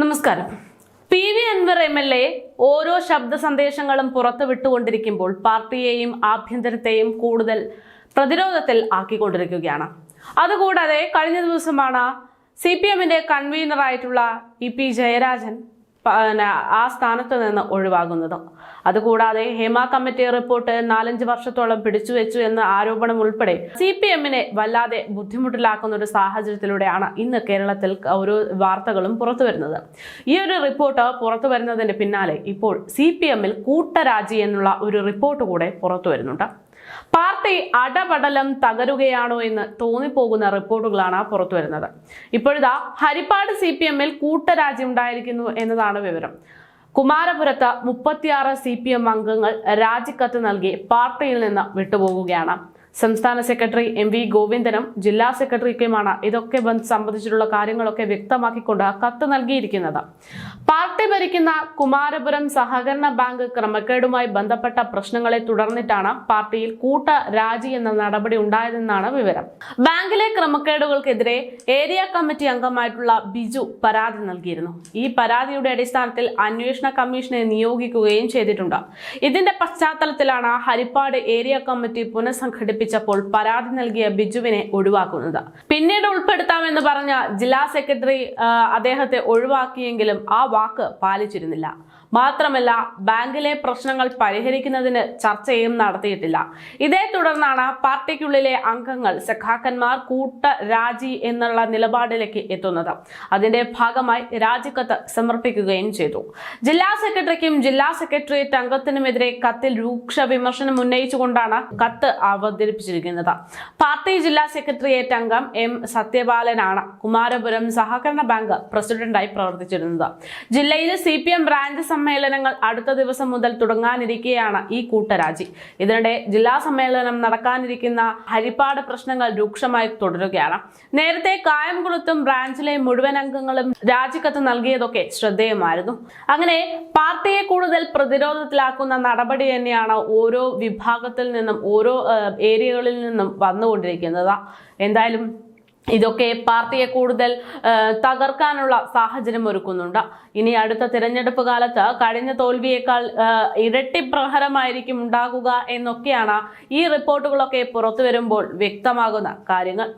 നമസ്കാരം. P V Anwar M L A ഓരോ ശബ്ദ സന്ദേശങ്ങളും പുറത്തു വിട്ടുകൊണ്ടിരിക്കുമ്പോൾ പാർട്ടിയെയും ആഭ്യന്തരത്തെയും കൂടുതൽ പ്രതിരോധത്തിൽ ആക്കിക്കൊണ്ടിരിക്കുകയാണ്. അതുകൂടാതെ കഴിഞ്ഞ ദിവസമാണ് സി പി എമ്മിന്റെ കൺവീനറായിട്ടുള്ള ഇ പി ജയരാജൻ ആ സ്ഥാനത്ത് നിന്ന് ഒഴിവാകുന്നത്. അതുകൂടാതെ ഹേമ കമ്മിറ്റി റിപ്പോർട്ട് നാലഞ്ച് വർഷത്തോളം പിടിച്ചുവെച്ചു എന്ന ആരോപണം ഉൾപ്പെടെ സി പി എമ്മിനെ വല്ലാതെ ബുദ്ധിമുട്ടിലാക്കുന്ന ഒരു സാഹചര്യത്തിലൂടെയാണ് ഇന്ന് കേരളത്തിൽ ഓരോ വാർത്തകളും പുറത്തു വരുന്നത്. ഈ ഒരു റിപ്പോർട്ട് പുറത്തു വരുന്നതിന്റെ പിന്നാലെ ഇപ്പോൾ സി പി എമ്മിൽ കൂട്ടരാജി എന്നുള്ള ഒരു റിപ്പോർട്ട് കൂടെ പുറത്തു വരുന്നുണ്ട്. പാർട്ടി അടപടലം തകരുകയാണോ എന്ന് തോന്നിപ്പോകുന്ന റിപ്പോർട്ടുകളാണ് പുറത്തു വരുന്നത്. ഇപ്പോഴിതാ ഹരിപ്പാട് സി പി എമ്മിൽ കൂട്ടരാജ്യം ഉണ്ടായിരിക്കുന്നു എന്നതാണ് വിവരം. കുമാരപുരത്ത് മുപ്പത്തിയാറ് സി പി എം അംഗങ്ങൾ രാജിക്കത്ത് നൽകി പാർട്ടിയിൽ നിന്ന് വിട്ടുപോകുകയാണ്. സംസ്ഥാന സെക്രട്ടറി എം വി ഗോവിന്ദനും ജില്ലാ സെക്രട്ടറിക്കുമാണ് ഇതൊക്കെ ബന്ധ സംബന്ധിച്ചിട്ടുള്ള കാര്യങ്ങളൊക്കെ വ്യക്തമാക്കിക്കൊണ്ട് കത്ത് നൽകിയിരിക്കുന്നത്. പാർട്ടി ഭരിക്കുന്ന കുമാരപുരം സഹകരണ ബാങ്ക് ക്രമക്കേടുമായി ബന്ധപ്പെട്ട പ്രശ്നങ്ങളെ തുടർന്നിട്ടാണ് പാർട്ടിയിൽ കൂട്ട രാജി എന്ന നടപടി ഉണ്ടായതെന്നാണ് വിവരം. ബാങ്കിലെ ക്രമക്കേടുകൾക്കെതിരെ ഏരിയ കമ്മിറ്റി അംഗമായിട്ടുള്ള ബിജു പരാതി നൽകിയിരുന്നു. ഈ പരാതിയുടെ അടിസ്ഥാനത്തിൽ അന്വേഷണ കമ്മീഷനെ നിയോഗിക്കുകയും ചെയ്തിട്ടുണ്ട്. ഇതിന്റെ പശ്ചാത്തലത്തിലാണ് ഹരിപ്പാട് ഏരിയ കമ്മിറ്റി പുനഃസംഘടിപ്പിച്ചപ്പോൾ പരാതി നൽകിയ ബിജുവിനെ ഒഴിവാക്കുന്നത്. പിന്നീട് ഉൾപ്പെടുത്താമെന്ന് പറഞ്ഞ ജില്ലാ സെക്രട്ടറി അദ്ദേഹത്തെ ഒഴിവാക്കിയെങ്കിലും ആ വാക്ക് പാലിച്ചിരുന്നില്ല. മാത്രമല്ല ബാങ്കിലെ പ്രശ്നങ്ങൾ പരിഹരിക്കുന്നതിന് ചർച്ചയും നടത്തിയിട്ടില്ല. ഇതേ തുടർന്നാണ് പാർട്ടിക്കുള്ളിലെ അംഗങ്ങൾ സഖാക്കന്മാർ കൂട്ട രാജി എന്നുള്ള നിലപാടിലേക്ക് എത്തുന്നത്. അതിന്റെ ഭാഗമായി രാജിക്കത്ത് സമർപ്പിക്കുകയും ചെയ്തു. ജില്ലാ സെക്രട്ടറിക്കും ജില്ലാ സെക്രട്ടേറിയറ്റ് അംഗത്തിനുമെതിരെ കത്തിൽ രൂക്ഷ വിമർശനം ഉന്നയിച്ചുകൊണ്ടാണ് കത്ത് അവതരിപ്പിച്ചിരിക്കുന്നത്. പാർട്ടി ജില്ലാ സെക്രട്ടേറിയറ്റ് അംഗം എം സത്യപാലനാണ് കുമാരപുരം സഹകരണ ബാങ്ക് പ്രസിഡന്റായി പ്രവർത്തിച്ചിരുന്നത്. ജില്ലയിൽ സി പി എം ബ്രാഞ്ച് സമ്മേളനങ്ങൾ അടുത്ത ദിവസം മുതൽ തുടങ്ങാനിരിക്കെയാണ് ഈ കൂട്ടരാജി. ഇതിനിടെ ജില്ലാ സമ്മേളനം നടക്കാനിരിക്കുന്ന ഹരിപ്പാട് പ്രശ്നങ്ങൾ രൂക്ഷമായി തുടരുകയാണ്. നേരത്തെ കായംകുളത്തും ബ്രാഞ്ചിലെ മുഴുവൻ അംഗങ്ങളും രാജിക്കത്ത് നൽകിയതൊക്കെ ശ്രദ്ധേയമായിരുന്നു. അങ്ങനെ പാർട്ടിയെ കൂടുതൽ പ്രതിരോധത്തിലാക്കുന്ന നടപടി തന്നെയാണ് ഓരോ വിഭാഗത്തിൽ നിന്നും ഓരോ ഏരിയകളിൽ നിന്നും വന്നുകൊണ്ടിരിക്കുന്നത്. എന്തായാലും ഇതൊക്കെ പാർട്ടിയെ കൂടുതൽ തകർക്കാനുള്ള സാഹചര്യം ഒരുക്കുന്നുണ്ട്. ഇനി അടുത്ത തിരഞ്ഞെടുപ്പ് കാലത്ത് കഴിഞ്ഞ തോൽവിയേക്കാൾ ഇരട്ടി പ്രഹരമായിരിക്കും ഉണ്ടാകുക എന്നൊക്കെയാണ് ഈ റിപ്പോർട്ടുകളൊക്കെ പുറത്തു വരുമ്പോൾ വ്യക്തമാകുന്ന കാര്യങ്ങൾ.